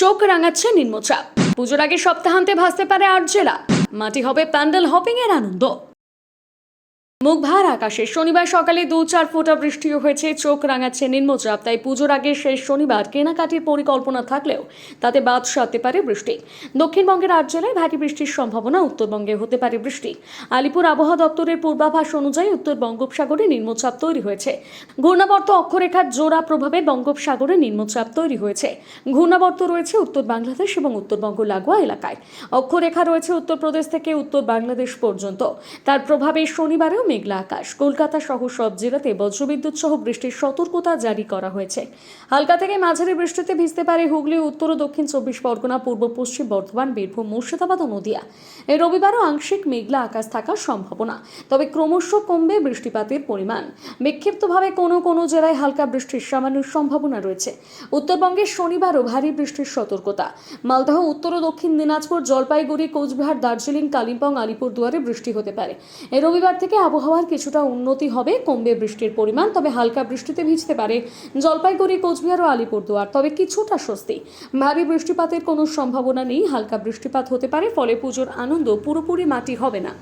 চোখ রাঙাচ্ছে নিম্নচাপ। পুজোর আগে সপ্তাহান্তে ভাসতে পারে আট জেলা মাটি হবে প্যান্ডেল হপিং এর আনন্দ। মুখভার আকাশে শনিবার সকালে দু চার ফোঁটা বৃষ্টিও হয়েছে, চোখ রাঙাচ্ছে নিম্নচাপ, তাই পুজোর আগে শেষ শনিবার কেনাকাটির পরিকল্পনা থাকলেও তাতে বাদ সারতে পারে বৃষ্টি। দক্ষিণবঙ্গের আট জেলায় ভারী বৃষ্টির সম্ভাবনা, উত্তরবঙ্গে হতে পারে বৃষ্টি। আলিপুর আবহাওয়া দপ্তরের পূর্বাভাস অনুযায়ী উত্তর বঙ্গোপসাগরে নিম্নচাপ তৈরি হয়েছে। ঘূর্ণাবর্ত অক্ষরেখার জোড়া প্রভাবে বঙ্গোপসাগরে নিম্নচাপ তৈরি হয়েছে। ঘূর্ণাবর্ত রয়েছে উত্তর বাংলাদেশ এবং উত্তরবঙ্গ লাগোয়া এলাকায়। অক্ষরেখা রয়েছে উত্তরপ্রদেশ থেকে উত্তর বাংলাদেশ পর্যন্ত। তার প্রভাবে শনিবারেও মেঘলা আকাশ। কলকাতা সহ সব জেলাতে বজ্রবিদ্যুৎ সহ বৃষ্টির সতর্কতা জারি করা হয়েছে। হালকা থেকে মাঝারি বৃষ্টিতে ভিজতে পারে হুগলি, উত্তর ও দক্ষিণ চব্বিশ পরগনা, পূর্ব পশ্চিম বর্ধমান, বীরভূম, মুর্শিদাবাদ ও নদিয়া। এই রবিবারও আংশিক মেঘলা আকাশ থাকার সম্ভাবনা, তবে ক্রমশ কমবে বৃষ্টিপাতের পরিমাণ। বিক্ষিপ্তভাবে কোনো কোনো জেলায় হালকা বৃষ্টির সামান্য সম্ভাবনা রয়েছে। উত্তরবঙ্গে শনিবারও ভারী বৃষ্টির সতর্কতা। মালদহ, উত্তর ও দক্ষিণ দিনাজপুর, জলপাইগুড়ি, কোচবিহার, দার্জিলিং, কালিম্পং, আলিপুরদুয়ারে বৃষ্টি হতে পারে। এই রবিবার থেকে আবহাওয়ার কিছুটা উন্নতি হবে, কমবে বৃষ্টির পরিমাণ, তবে হালকা বৃষ্টিতে ভিজতে পারে জলপাইগুড়ি, কোচবিহার ও আলিপুরদুয়ার, তবে কিছুটা স্বস্তি। ভারী বৃষ্টিপাতের কোনো সম্ভাবনা নেই, হালকা বৃষ্টিপাত হতে পারে, ফলে পুজোর আনন্দ পুরোপুরি মাটি হবে না।